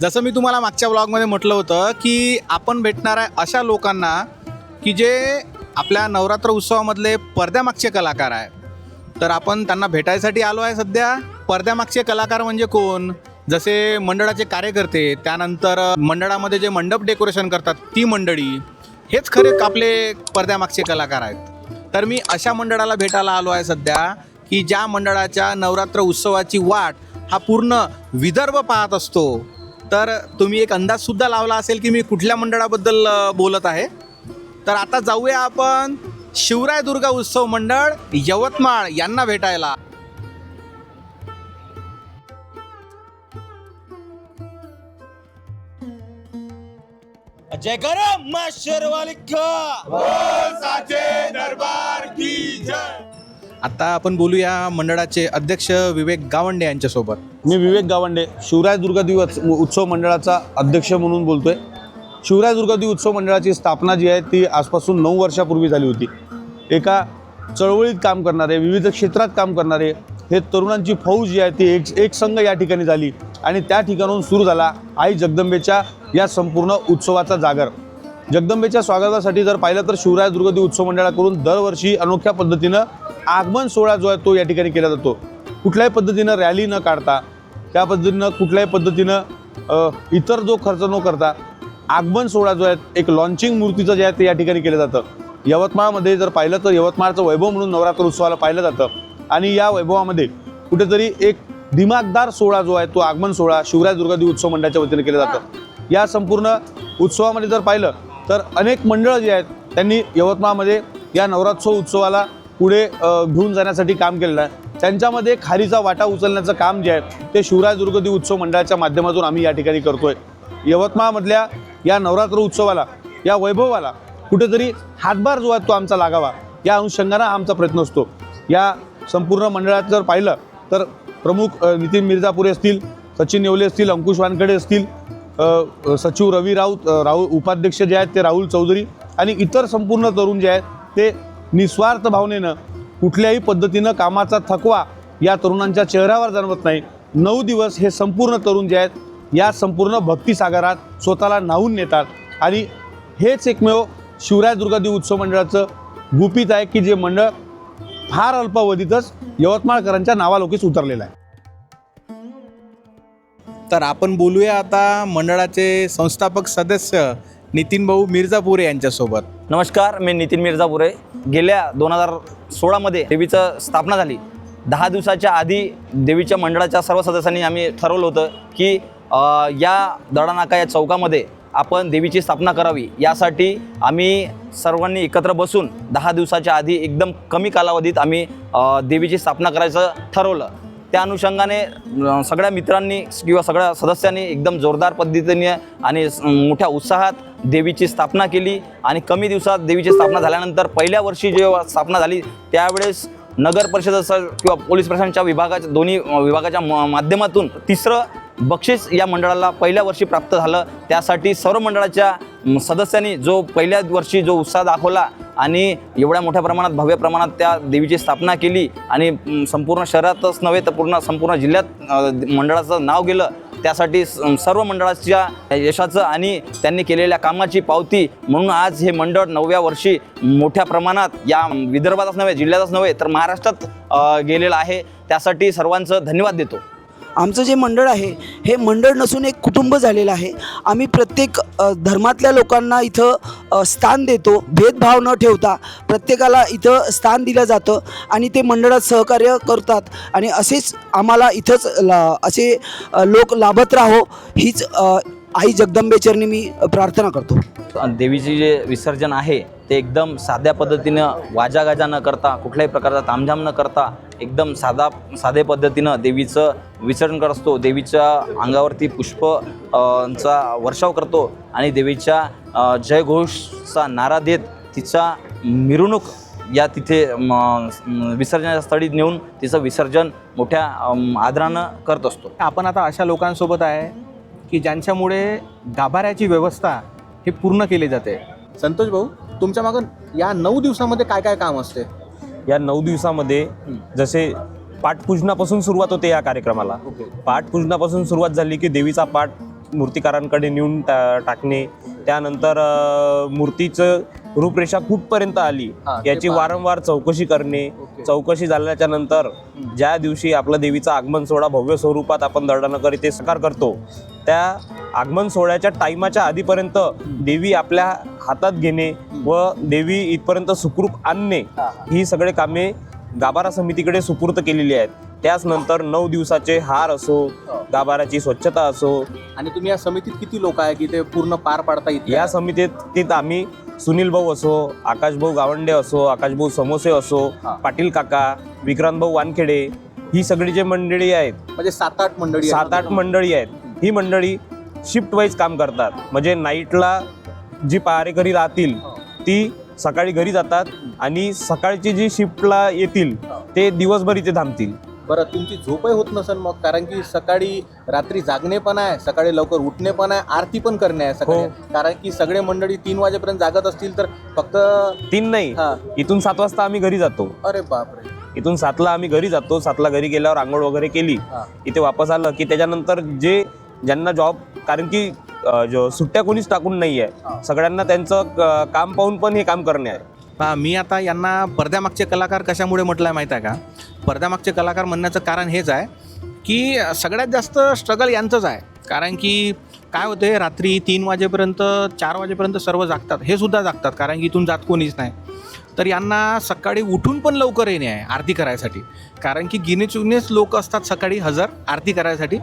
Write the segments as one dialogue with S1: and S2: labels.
S1: जसं मी तुम्हाला मागच्या ब्लॉगमध्ये म्हटलं होतं की आपण भेटणार आहे अशा लोकांना की जे आपल्या नवरात्र उत्सवामधले पडद्यामागचे कलाकार आहे तर आपण त्यांना भेटायसाठी आलो आहे सध्या. पडद्यामागचे कलाकार म्हणजे कोण? जसे मंडळाचे कार्यकर्ते त्यानंतर मंडळामध्ये जे मंडप डेकोरेशन करतात ती मंडळी हेच खरे आपले पडद्यामागचे कलाकार आहेत. तर मी अशा मंडळाला भेटायला आलो आहे सध्या की ज्या मंडळाच्या नवरात्र उत्सवाची वाट हा पूर्ण विदर्भ पाहत असतो. तर तुम्ही एक अंदाजसुद्धा लावला असेल की मी कुठल्या मंडळाबद्दल बोलत आहे. तर आता जाऊया आपण शिवराय दुर्गा उत्सव मंडळ यवतमाळ यांना भेटायला. जय गरम मा शेरवाली आता आपण बोलूया मंडळाचे अध्यक्ष विवेक गावंडे यांच्यासोबत.
S2: मी विवेक गावंडे शिवराय दुर्गादेवी उत्स- उत्सव मंडळाचा अध्यक्ष म्हणून बोलतोय. शिवराय दुर्गादेवी उत्सव मंडळाची स्थापना जी आहे ती आजपासून नऊ वर्षापूर्वी झाली होती. एका चळवळीत काम करणारे विविध क्षेत्रात काम करणारे हे तरुणांची फौज जी आहे ती एक एक संघ या ठिकाणी झाली आणि त्या ठिकाणाहून सुरू झाला आई जगदंबेच्या या संपूर्ण उत्सवाचा जागर. जगदंबेच्या स्वागतासाठी जर पाहिलं तर शिवराय दुर्गादेवी उत्सव मंडळाकडून दरवर्षी अनोख्या पद्धतीनं आगमन सोहळा जो आहे तो या ठिकाणी केला जातो. कुठल्याही पद्धतीनं रॅली न काढता त्या पद्धतीनं कुठल्याही पद्धतीनं इतर जो खर्च न करता आगमन सोहळा जो आहे एक लॉन्चिंग मूर्तीचं जे आहे ते या ठिकाणी केलं जातं. यवतमाळमध्ये जर पाहिलं तर यवतमाळचं वैभव म्हणून नवरात्र उत्सवाला पाहिलं जातं. आणि या वैभवामध्ये कुठेतरी एक दिमागदार सोहळा जो आहे तो आगमन सोहळा शिवराय दुर्गादेवी उत्सव मंडळाच्या वतीने केलं जातं. या संपूर्ण उत्सवामध्ये जर पाहिलं तर अनेक मंडळं जी आहेत त्यांनी यवतमाळमध्ये या नवरात्रोत्सव उत्सवाला पुढे घेऊन जाण्यासाठी काम केलेलं आहे. त्यांच्यामध्ये खारीचा वाटा उचलण्याचं काम जे आहे ते शिवराय दुर्गदी उत्सव मंडळाच्या माध्यमातून आम्ही या ठिकाणी करतोय. यवतमाळमधल्या या नवरात्र उत्सवाला या वैभवाला कुठेतरी हातभार जो आहे तो आमचा लागावा या अनुषंगानं आमचा प्रयत्न असतो. या संपूर्ण मंडळात जर पाहिलं तर प्रमुख नितीन मिर्जापुरे असतील सचिन येवले असतील अंकुश वानकडे असतील सचिव रवी राऊत राहुल उपाध्यक्ष जे आहेत ते राहुल चौधरी आणि इतर संपूर्ण तरुण जे आहेत ते निस्वार्थ भावनेनं कुठल्याही पद्धतीनं कामाचा थकवा या तरुणांच्या चेहऱ्यावर जाणवत नाही. नऊ दिवस हे संपूर्ण तरुण जे आहेत या संपूर्ण भक्तिसागरात स्वतःला न्हावून नेतात. आणि हेच एकमेव शिवराय दुर्गादेवी उत्सव मंडळाचं गुपित आहे की जे मंडळ फार अल्पावधीतच यवतमाळकरांच्या नावालोकीस उतरलेलं आहे.
S1: तर आपण बोलूया आता मंडळाचे संस्थापक सदस्य नितीन भाऊ मिर्झापुरे यांच्यासोबत.
S3: नमस्कार मी नितीन मिर्झापुरे. गेल्या दोन हजार सोळामध्ये देवीचं स्थापना झाली. दहा दिवसाच्या आधी देवीच्या मंडळाच्या सर्व सदस्यांनी आम्ही ठरवलं होतं की या दडानाका या चौकामध्ये आपण देवीची स्थापना करावी. यासाठी आम्ही सर्वांनी एकत्र बसून दहा दिवसाच्या आधी एकदम कमी कालावधीत आम्ही देवीची स्थापना करायचं ठरवलं. त्या अनुषंगाने सगळ्या मित्रांनी किंवा सगळ्या सदस्यांनी एकदम जोरदार पद्धतीने आणि मोठ्या उत्साहात देवीची स्थापना केली. आणि कमी दिवसात देवीची स्थापना झाल्यानंतर पहिल्या वर्षी जेव्हा स्थापना झाली त्यावेळेस नगर परिषद असेल किंवा पोलीस प्रशासनच्या विभागाच्या दोन्ही विभागाच्या म- माध्यमातून तिसरं बक्षीस या मंडळाला पहिल्या वर्षी प्राप्त झालं. त्यासाठी सर्व मंडळाच्या सदस्यांनी जो पहिल्या वर्षी जो उत्साह दाखवला आणि एवढ्या मोठ्या प्रमाणात भव्य प्रमाणात त्या देवीची स्थापना केली आणि संपूर्ण शहरातच नव्हे तर पूर्ण संपूर्ण जिल्ह्यात मंडळाचं नाव गेलं. त्यासाठी स- सर्व मंडळाच्या यशाचं आणि त्यांनी केलेल्या कामाची पावती म्हणून आज हे मंडळ नवव्या वर्षी मोठ्या प्रमाणात या विदर्भातच नव्हे जिल्ह्यातच नव्हे तर महाराष्ट्रात गेलेलं आहे. त्यासाठी सर्वांचं धन्यवाद देतो.
S4: आमचं जे मंडळ आहे हे मंडळ नसून एक कुटुंब झालेलं आहे. आम्ही प्रत्येक धर्मातल्या लोकांना इथं स्थान देतो. भेदभाव न ठेवता प्रत्येकाला इथं स्थान दिलं जातं आणि ते मंडळात सहकार्य करतात. आणि असेच आम्हाला इथंच ला असे लोक लाभत राहो हीच आई जगदंबेचरणी मी प्रार्थना करतो.
S3: देवीचे जे विसर्जन आहे ते एकदम साध्या पद्धतीनं वाजागाजा न करता कुठल्याही प्रकारचा तामझाम न करता एकदम साधा साधे पद्धतीनं देवीचं विसर्जन करत असतो. देवीच्या अंगावरती पुष्प चा वर्षाव करतो आणि देवीच्या जयघोषचा नारा देत तिचा मिरवणूक या तिथे विसर्जनाच्या स्थळी नेऊन तिचं विसर्जन मोठ्या आदरानं करत असतो.
S1: आपण आता अशा लोकांसोबत आहे की ज्यांच्यामुळे गाभाऱ्याची व्यवस्था ही पूर्ण केली जाते. संतोष भाऊ तुमच्या मागं या नऊ दिवसामध्ये काय काय काम असते?
S5: या नऊ दिवसामध्ये जसे पाठपूजनापासून सुरुवात होते या कार्यक्रमाला.
S1: ओके.
S5: पाठपूजनापासून सुरुवात झाली की देवीचा पाठ मूर्तिकारांकडे नेऊन टा टाकणे. त्यानंतर अ, मूर्तीचं रूपरेषा कुठपर्यंत आली
S1: हा, ते
S5: याची. वारंवार चौकशी करणे.
S1: ओके.
S5: चौकशी झाल्याच्यानंतर ज्या दिवशी आपलं देवीचं आगमन सोहळा भव्य स्वरूपात आपण दर्डनगर इथे साकार करतो त्या आगमन सोहळ्याच्या टाईमाच्या आधीपर्यंत देवी आपल्या हातात घेणे व देवी इथपर्यंत सुखरूप आणणे ही. सगळे कामे गाभारा समितीकडे सुपूर्त केलेली आहेत. त्याच नंतर नऊ दिवसाचे हार असो गाभाराची स्वच्छता असो.
S1: आणि तुम्ही या समितीत किती लोक आहे की ते पूर्ण पार पाडता येतील
S5: या समितीत तीत आम्ही सुनील भाऊ असो आकाश भाऊ गावंडे असो आकाश भाऊ समोसे असो
S1: हा.
S5: पाटील काका विक्रांत भाऊ वानखेडे ही सगळी जे मंडळी आहेत
S1: म्हणजे सात आठ मंडळी.
S5: सात आठ मंडळी आहेत. ही मंडळी शिफ्ट वाईज काम करतात. म्हणजे नाईटला जी पहारेकरी राहतील ती सकाळी घरी जातात आणि सकाळची जी शिफ्टला येतील ते दिवसभर इथे थांबतील.
S1: बरं तुमची झोपही होत नसेल मग कारण की सकाळी रात्री जागणे पण आहे सकाळी लवकर उठणे पण आहे आरती पण करणे आहे सकाळी.
S5: हो.
S1: कारण की सगळे मंडळी तीन वाजेपर्यंत जागत असतील तर फक्त
S5: तीन नाही
S1: हा.
S5: इथून सात वाजता आम्ही घरी जातो.
S1: अरे बापरे.
S5: इथून सातला आम्ही घरी जातो सातला घरी गेल्यावर आंघोळ वगैरे केली
S1: हा.
S5: इथे वापस आलं की त्याच्यानंतर जे ज्यांना जॉब कारण की जो सुट्ट्या कोणीच टाकून नाही
S1: हा.
S5: आहे सगळ्यांना त्यांचं काम पाहून पण हे काम करणे आहे.
S1: पहा मी आता यांना पडद्यामागचे कलाकार कशामुळे म्हटलं आहे माहीत आहे का? पडद्यामागचे कलाकार म्हणण्याचं कारण हेच आहे की सगळ्यात जास्त स्ट्रगल यांचंच आहे. कारण की काय होते रात्री तीन वाजेपर्यंत चार वाजेपर्यंत सर्व जागतात. हे सुद्धा जागतात कारण की इथून जात कोणीच नाही. तर यांना सकाळी उठून पण लवकर येणे आहे आरती करायसाठी. कारण की गिनेचुनेच लोक असतात सकाळी हजर आरती करायसाठी.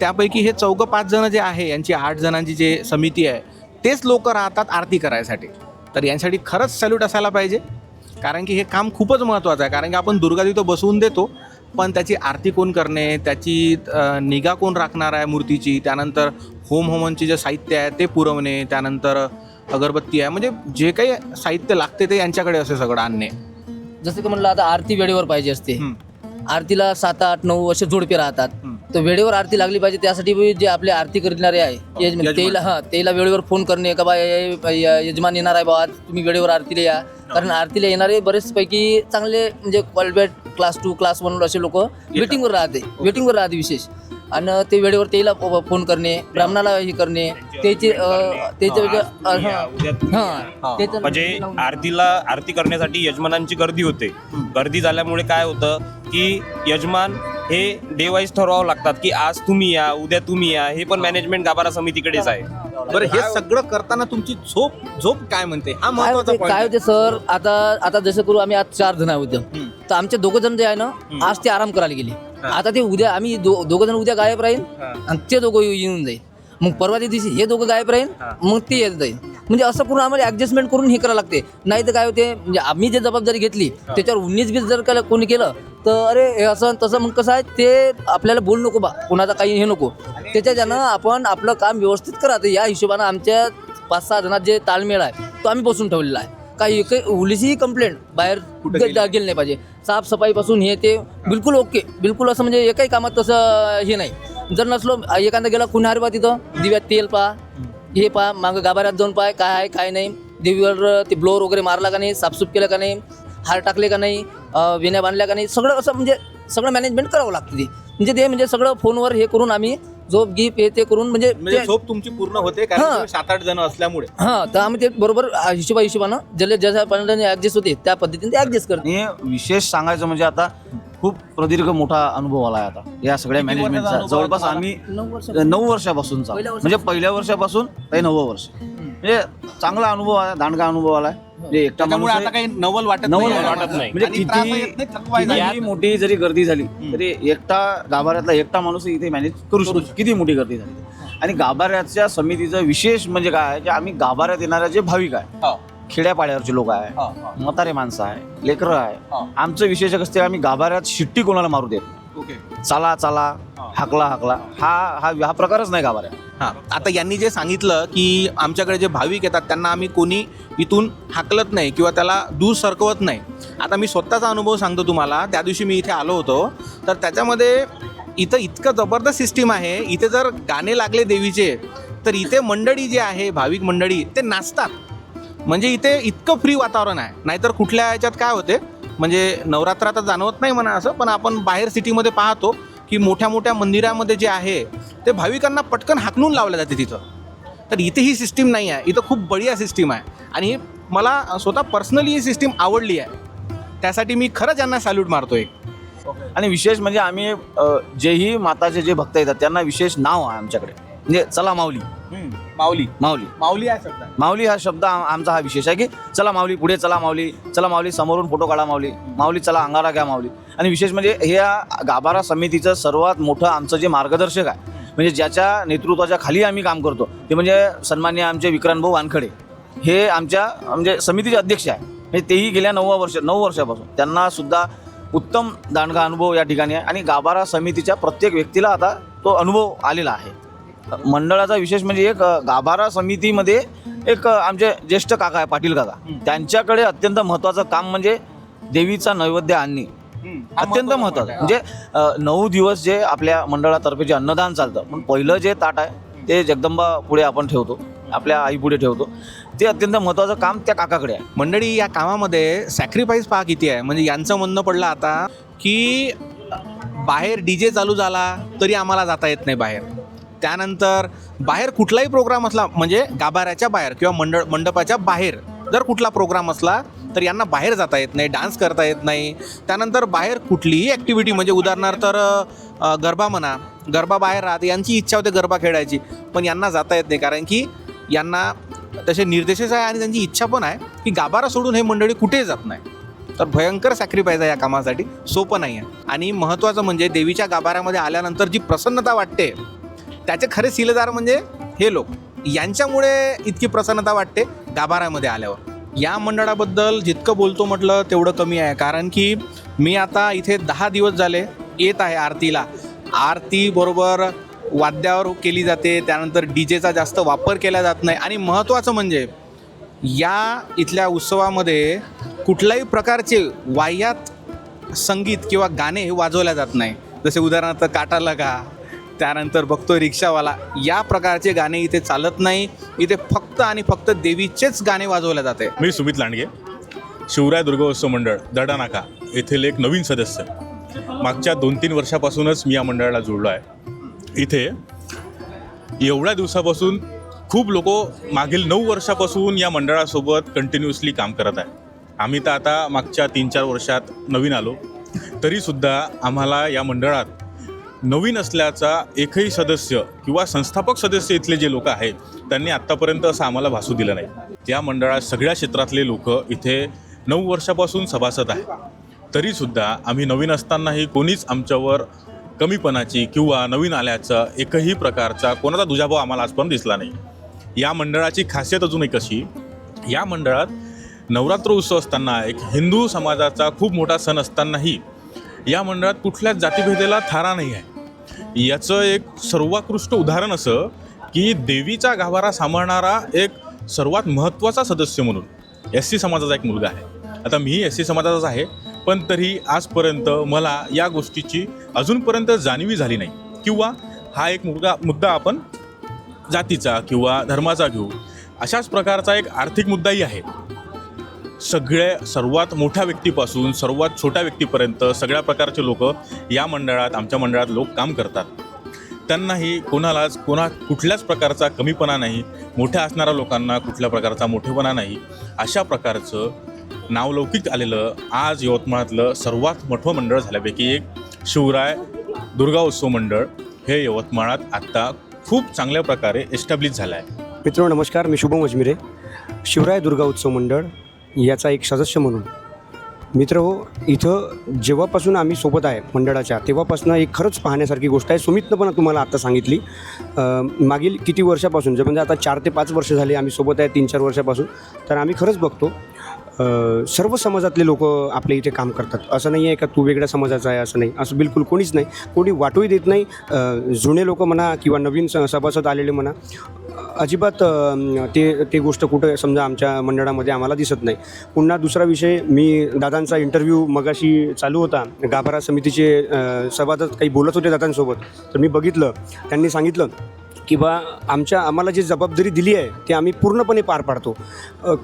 S1: त्यापैकी हे चौघं पाच जण जे आहे यांची आठ जणांची जे समिती आहे तेच लोक राहतात आरती करायसाठी. तर यांसाठी खरंच सॅल्यूट असायला पाहिजे. कारण की हे काम खूपच महत्त्वाचं आहे. कारण की आपण दुर्गा तिथं बसवून देतो पण त्याची आरती कोण करणे त्याची निगा कोण राखणार आहे मूर्तीची त्यानंतर होम होमनचे जे साहित्य आहे ते पुरवणे त्यानंतर अगरबत्ती आहे. म्हणजे जे काही साहित्य लागते ते यांच्याकडे असे सगळं आणणे.
S6: जसं की म्हणलं आता आरती वेळेवर पाहिजे असते.
S1: हं.
S6: आरतीला सात आठ नऊ असे जोडपे राहतात.
S1: हं.
S6: तर वेळेवर आरती लागली पाहिजे त्यासाठी जे आपले आरती करणारे आहे यजमान
S1: यजमान.
S6: तेला हां तेला वेळेवर फोन करणे का बा यजमान येणार आहे बा तुम्ही वेळेवर आरतीला या. कारण आरतीला येणारे बरेचपैकी चांगले म्हणजे qualified class two class one असे लोक वेटिंगवर राहते वेटिंगवर राहते विशेष. आणि ते वेळेवर तेला फोन करणे ब्राह्मणाला हे करणे त्याचे हां हां.
S5: म्हणजे आरतीला आरती करण्यासाठी यजमानांची गर्दी होते. गर्दी झाल्यामुळे काय होतं की यजमान हे डे वाईज ठरवावं लागतात की आज तुम्ही या उद्या तुम्ही या हे पण मॅनेजमेंट गाभारा समितीकडेच आहे.
S1: बरं हे सगळं करताना तुमची झोप झोप काय म्हणते? हा
S6: काय
S1: महत्त्वाचा
S6: होते काय होते सर? आता आता जसं करू आम्ही आज चार जण आहोत. तर आमचे दोघं जण जे आहे ना आज ते आराम करायला गेले. आता ते उद्या आम्ही दो- दोघं जण उद्या गायब राहील आणि ते दोघं येऊ- येऊन जाईल. मग परवा दिवशी हे दोघं गायब राहील मग ते येत जाईल. म्हणजे असं करून आम्हाला ऍडजस्टमेंट करून हे करावं लागते. नाही तर काय होते म्हणजे आम्ही जे जबाबदारी घेतली त्याच्यावर उन्नीस बीस जर का कोणी केलं तर अरे हे असं तसं मग कसं आहे ते आपल्याला बोलू नको बा. कोणाचा काही हे नको. त्याच्यानं आपण आपलं काम व्यवस्थित करायचं या हिशोबानं आमच्या पाच सहा जणात जे ताळमेळ आहे तो आम्ही बसून ठेवलेला आहे. काही उलीचीही कंप्लेंट बाहेर
S1: कुठं? गेली
S6: नाही पाहिजे. साफसफाईपासून हे ते बिलकुल ओके. बिलकुल असं म्हणजे एकाही कामात तसं हे नाही. जर नसलो एखादा गेला कुणारी बा तिथं दिव्यात तेल पा हे पा मागं गाभाऱ्यात जाऊन पाय काय आहे काय नाही. देवीवर ते ब्लोअर वगैरे मारला का नाही साफसूफ केलं का नाही हार टाकले का नाही विण्या बांधल्या का नाही सगळं असं म्हणजे सगळं मॅनेजमेंट करावं लागतं ते. म्हणजे ते म्हणजे सगळं फोनवर हे करून आम्ही झोप गिप हे ते करून म्हणजे
S1: म्हणजे
S6: ते-
S1: झोप तुमची पूर्ण होते कारण
S6: हा.
S1: तुम्ही सात आठ जण असल्यामुळे
S6: हां तर आम्ही ते बरोबर हिशोबा हिशोबानं ज्याला ज्या पद्धतीने ॲडजस्ट होते त्या पद्धतीने ते ॲडजस्ट करतो
S7: आणि विशेष सांगायचं म्हणजे आता खूप प्रदीर्घ मोठा अनुभव आला आहे आता. या सगळ्या मॅनेजमेंटचा जवळपास? आम्ही
S6: नऊ वर्ष
S7: नऊ वर्षापासूनचा. म्हणजे पहिल्या वर्षापासून ते नववं वर्ष. म्हणजे चांगला अनुभव आहे दांडगा अनुभव आलाय. म्हणजे एकटा माणूस
S1: त्यामुळे
S7: आहे-
S1: आता काही नवल वाटत
S7: नवल
S1: नाही आहे.
S5: वाटत नाही.
S7: म्हणजे
S1: आणि त्रास
S7: किती-
S1: येत नाही, थकवा येत नाही.
S7: कितीही मोठी जरी गर्दी झाली तरी एकटा गाभाऱ्यातला एकटा माणूस इथे मॅनेज करू शकतो. किती मोठी गर्दी झाली. आणि गाभाऱ्याच्या समितीचं विशेष म्हणजे काय आहे की आम्ही गाभाऱ्यात येणाऱ्या जे भाविक आहे
S1: हो,
S7: खेड्यापाड्यावरचे लोक आहे. म्हातारे माणसं आहे लेकरं आहे. आमचं विशेष असते आम्ही गाभाऱ्यात शिट्टी कोणाला मारू देत नाही.
S1: ओके.
S7: चाला चाला हाकला हाकला. हा हा हा प्रकारच नाही गाभाऱ्यात
S1: हां. आता यांनी जे सांगितलं की आमच्याकडे जे भाविक येतात त्यांना आम्ही कोणी इथून हाकलत नाही किंवा त्याला दूर सरकवत नाही. आता मी स्वतःचा अनुभव सांगतो तुम्हाला. त्या दिवशी मी इथे आलो होतो. तर त्याच्यामध्ये इथं इतकं जबरदस्त सिस्टीम आहे. इथे जर गाणे लागले देवीचे तर इथे मंडळी जे आहे भाविक मंडळी ते नाचतात. म्हणजे इथे इतकं फ्री वातावरण आहे. नाहीतर कुठल्या याच्यात काय होते? म्हणजे नवरात्र आता जाणवत नाही म्हणा असं पण आपण बाहेर सिटीमध्ये पाहतो की मोठ्या मोठ्या मंदिरामध्ये जे आहे ते भाविकांना पटकन हाकलून लावलं जाते तिथं. तर इथे ही सिस्टीम नाही आहे. इथं खूप बढिया सिस्टीम आहे. आणि मला स्वतः पर्सनली ही सिस्टीम आवडली आहे. त्यासाठी मी खरंच यांना सॅल्यूट मारतो एक
S7: आणि विशेष म्हणजे आम्ही जेही माताचे जे भक्त येतात त्यांना विशेष नाव आहे आमच्याकडे. म्हणजे चला माऊली.
S1: माऊली.
S7: माऊली.
S1: माऊली आहे शब्द
S7: माऊली हा शब्द आम- आमचा हा विशेष आहे की चला माऊली पुढे चला माऊली चला माऊली समोरून फोटो काढा माऊली. माऊली चला अंगारा घ्या माऊली. आणि विशेष म्हणजे हे या गाभारा समितीचं सर्वात मोठं आमचं जे मार्गदर्शक आहे म्हणजे ज्याच्या नेतृत्वाच्या खाली आम्ही काम करतो ते म्हणजे सन्मान्य आमचे विक्रांतभाऊ वानखडे. हे आमच्या म्हणजे समितीचे अध्यक्ष आहे. म्हणजे तेही गेल्या नऊ वर्ष नऊ वर्षापासून. त्यांना सुद्धा उत्तम दांडगा अनुभव या ठिकाणी आहे. आणि गाभारा समितीच्या प्रत्येक व्यक्तीला आता तो अनुभव आलेला आहे. मंडळाचा विशेष म्हणजे एक गाभारा समितीमध्ये एक आमचे ज्येष्ठ काका आहे पाटील काका. त्यांच्याकडे अत्यंत महत्त्वाचं काम म्हणजे देवीचा नैवेद्य आणणे. अत्यंत महत्त्वाचं म्हणजे नऊ दिवस जे आपल्या मंडळातर्फे जे अन्नदान चालतं पण पहिलं जे ताट आहे ते जगदंबा पुढे आपण ठेवतो आपल्या आई पुढे ठेवतो. ते अत्यंत महत्त्वाचं काम त्या काकाकडे आहे.
S1: मंडळी या कामामध्ये सॅक्रिफाईस पहा किती आहे. म्हणजे यांचं म्हणणं पडलं आता की बाहेर डी जे चालू झाला तरी आम्हाला जाता येत नाही बाहेर. त्यानंतर बाहेर कुठलाही प्रोग्राम असला म्हणजे गाभाऱ्याच्या बाहेर किंवा मंडळ मंडपाच्या बाहेर जर कुठला प्रोग्राम असला तर यांना बाहेर जाता येत नाही डान्स करता येत नाही. त्यानंतर बाहेर कुठलीही ॲक्टिव्हिटी म्हणजे उदाहरणार्थ गरबा म्हणा गरबा बाहेर राहते यांची इच्छा होते गरबा खेळायची पण यांना जाता येत नाही कारण की यांना तसे निर्देशच आहे आणि त्यांची इच्छा पण आहे की गाभारा सोडून हे मंडळी कुठे जात नाही. तर भयंकर सॅक्रिफाईस आहे या कामासाठी सोपं नाही आहे आणि महत्त्वाचं म्हणजे देवीच्या गाभाऱ्यामध्ये आल्यानंतर जी प्रसन्नता वाटते त्याचे खरे सिलेदार म्हणजे हे लोक. यांच्यामुळे इतकी प्रसन्नता वाटते गाभाऱ्यामध्ये आल्यावर. या मंडळाबद्दल जितकं बोलतो म्हटलं तेवढं कमी आहे. कारण की मी आता इथे दहा दिवस झाले येत आहे आरतीला. आरती बरोबर वाद्यावर केली जाते त्यानंतर डी जेचा जास्त वापर केला जात नाही. आणि महत्त्वाचं म्हणजे या इथल्या उत्सवामध्ये कुठल्याही प्रकारचे वाह्यात संगीत किंवा गाणे हे वाजवल्या जात नाही. जसे उदाहरणार्थ काटा लगा त्यानंतर बघतो रिक्षावाला. या प्रकारचे गाणे इथे चालत नाही. इथे फक्त आणि फक्त देवीचेच गाणे वाजवले जाते.
S8: मी सुमित लांडगे शिवराय दुर्गोत्सव मंडळ दडानाका येथील एक नवीन सदस्य. मागच्या दोन तीन वर्षापासूनच मी या मंडळाला जोडलो आहे. इथे एवढ्या दिवसापासून खूप लोक मागील नऊ वर्षापासून या मंडळासोबत कंटिन्युअसली काम करत आहे. आम्ही तर आता मागच्या तीन चार वर्षात नवीन आलो. तरीसुद्धा आम्हाला या मंडळात नवीन असल्याचा एकही सदस्य किंवा संस्थापक सदस्य इथले जे लोक आहेत त्यांनी आत्तापर्यंत असं आम्हाला भासू दिलं नाही. या मंडळात सगळ्या क्षेत्रातले लोक इथे नऊ वर्षापासून सभासद आहेत. तरीसुद्धा आम्ही नवीन असतानाही कोणीच आमच्यावर कमीपणाची किंवा नवीन आल्याचा एकही प्रकारचा कोणाचा दुजाभाव आम्हाला आजपर्यंत दिसला नाही. या मंडळाची खासियत अजून एक अशी या मंडळात नवरात्र उत्सव असताना एक हिंदू समाजाचा खूप मोठा सण असतानाही या मंडळात कुठल्याच जातीभेदेला थारा नाही आहे. याचं एक सर्वोत्कृष्ट उदाहरण असं की देवीचा गाभारा सांभाळणारा एक सर्वात महत्त्वाचा सदस्य म्हणून एस सी समाजाचा एक मुलगा आहे. आता मी एस सी समाजाचाच आहे पण तरी आजपर्यंत मला या गोष्टीची अजूनपर्यंत जाणीवी झाली नाही. किंवा हा एक मुलगा मुद्दा आपण जातीचा किंवा धर्माचा घेऊ अशाच प्रकारचा एक आर्थिक मुद्दाही आहे. सगळ्या सर्वात मोठ्या व्यक्तीपासून सर्वात छोट्या व्यक्तीपर्यंत सगळ्या प्रकारचे लोक या मंडळात आमच्या मंडळात लोक काम करतात. त्यांनाही कोणालाच कोणा कुठल्याच प्रकारचा कमीपणा नाही मोठ्या असणाऱ्या लोकांना कुठल्या प्रकारचा मोठेपणा नाही. अशा प्रकारचं नावलौकिक आलेलं आज यवतमाळातलं सर्वात मोठं मंडळ झाल्यापैकी एक शिवराय दुर्गा उत्सव मंडळ हे यवतमाळात आत्ता खूप चांगल्या प्रकारे एस्टॅब्लिश झालं आहे
S9: मित्र नमस्कार. मी शुभम अजमिरे. शिवराय दुर्गा उत्सव मंडळ याचा एक सदस्य म्हणून. मित्र हो इथं जेव्हापासून आम्ही सोबत आहे मंडळाच्या तेव्हापासून एक खरंच पाहण्यासारखी गोष्ट आहे. सुमितनं पण तुम्हाला आत्ता सांगितली. मागील किती वर्षापासून जे म्हणजे आता चार ते पाच वर्ष झाले आम्ही सोबत आहे तीन चार वर्षापासून. तर आम्ही खरंच बघतो सर्व समाजातले लोक आपल्या इथे काम करतात. असं नाही आहे का तू वेगळ्या समाजाचा आहे असं नाही. असं बिलकुल कोणीच नाही. कोणी वाटूही देत नाही. जुने लोक म्हणा किंवा नवीन स सभासद आलेले म्हणा अजिबात ते ते गोष्ट कुठं समजा आमच्या मंडळामध्ये आम्हाला दिसत नाही. पुन्हा दुसरा विषय मी दादांचा इंटरव्ह्यू मगाशी चालू होता. गाभारा समितीचे सभासद काही बोलत होते दादांसोबत. तर मी बघितलं. त्यांनी सांगितलं किंवा आमच्या आम्हाला जी जबाबदारी दिली आहे ती आम्ही पूर्णपणे पार पाडतो.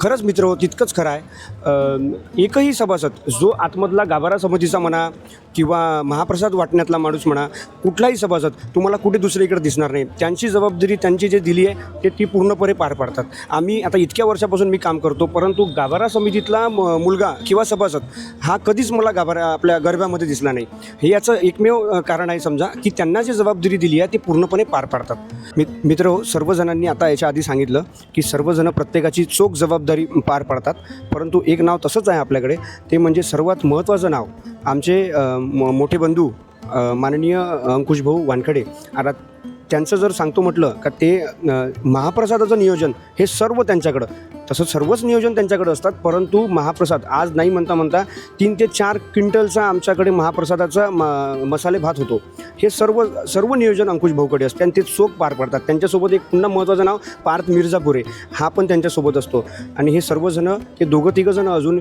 S9: खरंच मित्र हो तितकंच खरं आहे. एकही सभासद जो आतमधला गाभारा समितीचा म्हणा किंवा महाप्रसाद वाटण्यातला माणूस म्हणा कुठलाही सभासद तुम्हाला कुठे दुसरीकडे दिसणार नाही. त्यांची जबाबदारी त्यांची जे दिली आहे ते ती पूर्णपणे पार पाडतात. आम्ही आता इतक्या वर्षापासून मी काम करतो परंतु गाभारा समितीतला म- मुलगा किंवा सभासद हा कधीच मला गाभारा आपल्या गरब्यामध्ये दिसला नाही. हे याचं एकमेव कारण आहे समजा की त्यांना जी जबाबदारी दिली आहे ती पूर्णपणे पार पाडतात. मि मित्र हो सर्वजणांनी आता याच्या आधी सांगितलं की सर्वजण प्रत्येकाची चोख जबाबदारी पार पाडतात परंतु एक नाव तसंच आहे आपल्याकडे ते म्हणजे सर्वात महत्त्वाचं नाव आमचे मोठे बंधू माननीय अंकुश भाऊ वानखडे आता त्यांचं जर सांगतो म्हटलं का ते महाप्रसादाचं नियोजन हे सर्व त्यांच्याकडं. तसं सर्वच नियोजन त्यांच्याकडे असतात परंतु महाप्रसाद आज नाही म्हणता म्हणता तीन ते चार क्विंटलचा आमच्याकडे महाप्रसादाचा म मसाले भात होतो. हे सर्व सर्व नियोजन अंकुश भाऊकडे असते आणि ते चोख पार पडतात. त्यांच्यासोबत एक पुन्हा महत्त्वाचं नाव पार्थ मिर्झापुरे. हा पण त्यांच्यासोबत असतो. आणि हे सर्वजणं हे दोघं तिघंजणं अजून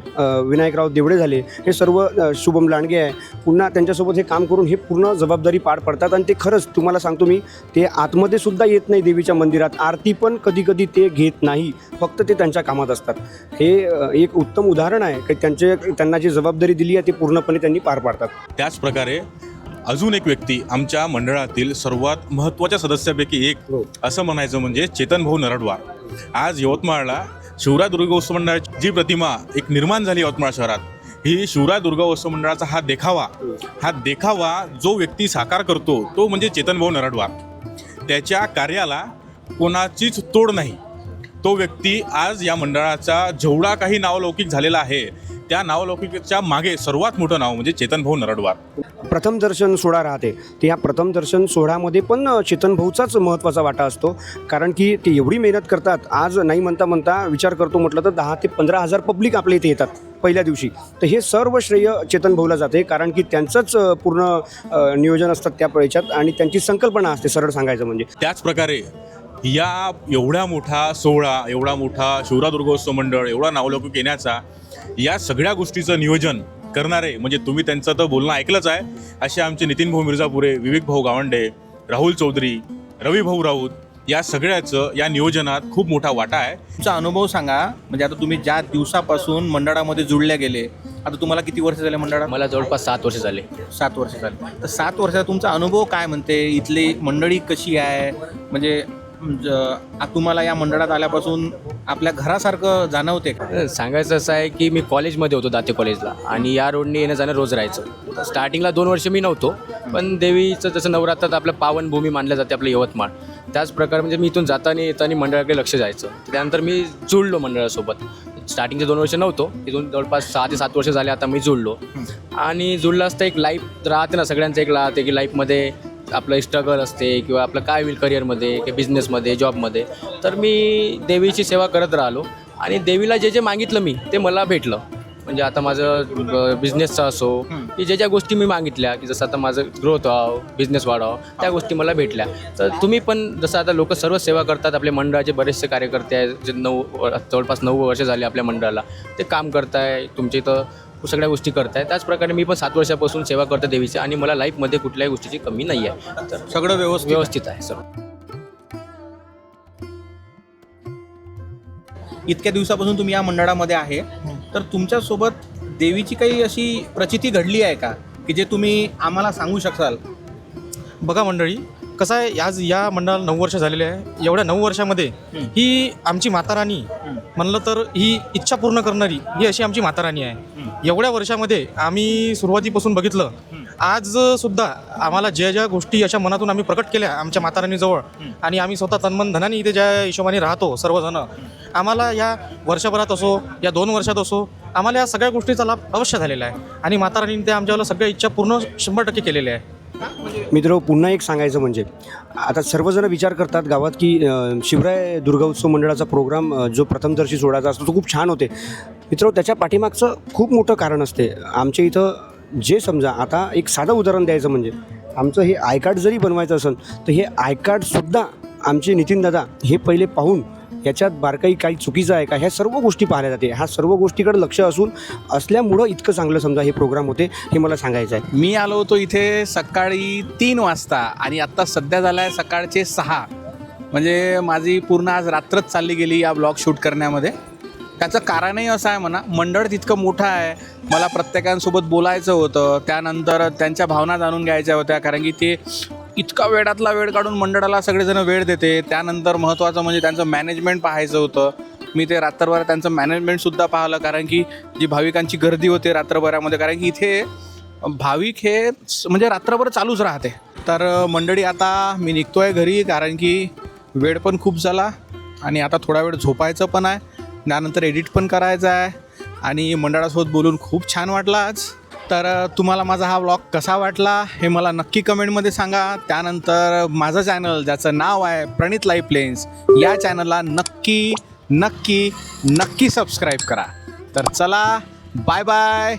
S9: विनायकराव देवडे झाले. हे सर्व शुभम लांडगे आहे. पुन्हा त्यांच्यासोबत हे काम करून हे पूर्ण जबाबदारी पार पडतात आणि ते खरंच तुम्हाला सांगतो मी ते आतमध्ये सुद्धा येत नाही देवीच्या मंदिरात. आरती पण कधी कधी ते घेत नाही. फक्त ते त्यांच्या कामात असतात. हे एक उत्तम उदाहरण आहे की त्यांचे त्यांना जी जबाबदारी दिली आहे ती पूर्णपणे त्यांनी पार पाडतात.
S8: त्याच प्रकारे अजून एक व्यक्ती आमच्या मंडळातील सर्वात महत्त्वाच्या सदस्यापैकी एक
S9: हो.
S8: असं म्हणायचं म्हणजे चेतन भाऊ नरडवार. आज यवतमाळला शिवराय दुर्गोत्सव मंडळाची जी प्रतिमा एक निर्माण झाली यवतमाळ शहरात ही शिवराय दुर्गोत्सव मंडळाचा हा देखावा. हा देखावा जो व्यक्ती साकार करतो तो म्हणजे चेतन भाऊ नरडवार. त्याच्या कार्याला कोणाचीच तोड नाही. तो व्यक्ती आज या मंडळाचा जेवढा काही नावलौकिक झालेला आहे त्या नावलौकिकच्या मागे सर्वात मोठं नाव म्हणजे चेतन भाऊ नरडवार.
S9: प्रथम दर्शन सोहळा राहते. तर ह्या प्रथम दर्शन सोहळ्यामध्ये पण चेतनभाऊचाच महत्त्वाचा वाटा असतो. कारण की ते एवढी मेहनत करतात आज नाही म्हणता म्हणता विचार करतो म्हटलं तर दहा ते पंधरा हजार पब्लिक आपल्या इथे येतात पहिल्या दिवशी. तर हे सर्व श्रेय चेतन भाऊला जाते कारण की त्यांचंच पूर्ण नियोजन असतात त्या याच्यात आणि त्यांची संकल्पना असते सरळ सांगायचं म्हणजे.
S8: त्याच प्रकारे या एवढा मोठा सोहळा एवढा मोठा शिवरादुर्गोत्सव मंडळ एवढा नावलौकिक येण्याचा या सगळ्या गोष्टीचं नियोजन करणारे म्हणजे तुम्ही त्यांचं तर बोलणं ऐकलंच आहे. असे आमचे नितीन भाऊ मिर्झापुरे विवेक भाऊ गावंडे राहुल चौधरी रवी भाऊ राऊत या सगळ्याचं या नियोजनात खूप मोठा वाटा आहे.
S1: तुमचा अनुभव सांगा. म्हणजे आता तुम्ही ज्या दिवसापासून मंडळामध्ये जुळल्या गेले आता तुम्हाला किती वर्ष झाले मंडळात?
S10: मला जवळपास सात वर्ष झाले.
S1: सात वर्ष झाले. तर सात वर्षाचा तुमचा अनुभव काय म्हणते? इथली मंडळी कशी आहे? म्हणजे तुम्हाला या मंडळात आल्यापासून आपल्या घरासारखं जाणवते का?
S10: सांगायचं असं आहे की मी कॉलेजमध्ये होतो दाते कॉलेजला आणि या रोडने येणं जाणं रोज राहायचं. स्टार्टिंगला दोन वर्ष मी नव्हतो पण देवीचं जसं नवरात्रात आपलं पावनभूमी मानल्या जाते आपलं यवतमाळ त्याच प्रकारे म्हणजे मी इथून जाताना येताना मंडळाकडे लक्ष जायचं त्यानंतर मी जुळलो मंडळासोबत. स्टार्टिंगचे दोन वर्ष नव्हतो इथून जवळपास सहा ते सात वर्ष झाले आता मी जुळलो. आणि जुळलं असतं एक लाईफ राहते ना सगळ्यांचं एक राहते की लाईफमध्ये आपलं स्ट्रगल असते किंवा आपलं काय होईल करिअरमध्ये किंवा बिझनेसमध्ये जॉबमध्ये तर मी देवीची सेवा करत राहिलो. आणि देवीला जे जे मागितलं मी ते मला भेटलं. म्हणजे आता माझं बिझनेसचं असो की ज्या ज्या गोष्टी मी मागितल्या की जसं आता माझं ग्रोथ व्हावं बिझनेस वाढावं त्या गोष्टी मला भेटल्या. तर तुम्ही पण जसं आता लोक सर्व सेवा करतात आपल्या मंडळाचे बरेचसे कार्यकर्ते आहेत जे नऊ जवळपास नऊ वर्ष झाले आपल्या मंडळाला. ते काम करताय तुमच्या इथं सगळ्या गोष्टी करताय. त्याचप्रकारे मी पण सात वर्षापासून सेवा करतो देवीची आणि मला लाईफमध्ये कुठल्याही गोष्टीची कमी नाही आहे तर
S1: सगळं व्यवस्थित.
S10: व्यवस्थित आहे सर्व
S1: इतक्या दिवसापासून तुम्ही या मंडळामध्ये आहे. तर तुमच्यासोबत देवीची काही अशी प्रचिती घडली आहे का? की जे तुम्ही आम्हाला सांगू शकाल?
S11: बघा मंडळी कसं आहे आज या मंडळाला नऊ वर्ष झालेले आहे. एवढ्या नऊ वर्षामध्ये ही आमची माता राणी म्हणलं तर ही इच्छा पूर्ण करणारी ही अशी आमची माता राणी आहे एवढ्या वर्षामध्ये आम्ही सुरुवातीपासून बघितलं. आज सुद्धा आम्हाला ज्या ज्या गोष्टी अशा मनातून आम्ही प्रकट केल्या आमच्या माता राणीजवळ आणि आम्ही स्वतः तन्मन धनाने इथे ज्या हिशोबाने राहतो सर्वजण आम्हाला या वर्षभरात असो या दोन वर्षात असो आम्हाला या सगळ्या गोष्टीचा लाभ अवश्य झालेला आहे. आणि माता राणीने ते आमच्याला सगळ्या इच्छा पूर्ण शंभर टक्के केलेल्या आहे.
S9: मित्र पुन्हा एक सांगायचं म्हणजे आता सर्वजण विचार करतात गावात की शिवराय दुर्गा उत्सव मंडळाचा प्रोग्राम जो प्रथमदर्शी सोडायचा असतो तो खूप छान होते. मित्र त्याच्या पाठीमागचं खूप मोठं कारण असते. आमच्या इथं जे समजा आता एक साधं उदाहरण द्यायचं म्हणजे आमचं हे आय कार्ड जरी बनवायचं असेल तर हे आय कार्डसुद्धा आमचे नितीनदादा हे पहिले पाहून याच्यात बारकाई काही चुकीचं आहे का? ह्या सर्व गोष्टी पाहिल्या जाते. ह्या सर्व गोष्टीकडे लक्ष असून असल्यामुळं इतकं चांगलं समजा हे प्रोग्राम होते हे मला सांगायचं आहे.
S1: मी आलो होतो इथे सकाळी तीन वाजता आणि आत्ता सध्या झाला आहे सकाळचे सहा. म्हणजे माझी पूर्ण आज रात्रच चालली गेली या ब्लॉग शूट करण्यामध्ये. त्याचं कारणही असं आहे म्हणा मंडळ तितकं मोठं आहे. मला प्रत्येकांसोबत बोलायचं होतं. त्यानंतर त्यांच्या भावना जाणून घ्यायच्या होत्या कारण की ते इतका वेळातला वेळ काढून मंडळाला सगळेजण वेळ देते. त्यानंतर महत्त्वाचं म्हणजे त्यांचं मॅनेजमेंट पाहायचं होतं. मी ते रात्रभर त्यांचं मॅनेजमेंटसुद्धा पाहिलं कारण की जी भाविकांची गर्दी होते रात्रभरामध्ये कारण की इथे भाविक हे स- म्हणजे रात्रभर चालूच राहते. तर मंडळी आता मी निघतोय घरी कारण की वेळ पण खूप झाला आणि आता थोडा वेळ झोपायचं पण आहे. त्यानंतर एडिट पण करायचं आहे. आणि मंडळासोबत बोलून खूप छान वाटलं आज. तर तुम्हाला माझा हा व्लॉग कसा वाटला हे मला नक्की कमेंटमध्ये सांगा. त्यानंतर माझं चॅनल ज्याचं नाव आहे प्रणित लाईफ प्लेन्स या चॅनलला नक्की नक्की नक्की सबस्क्राईब करा. तर चला बाय बाय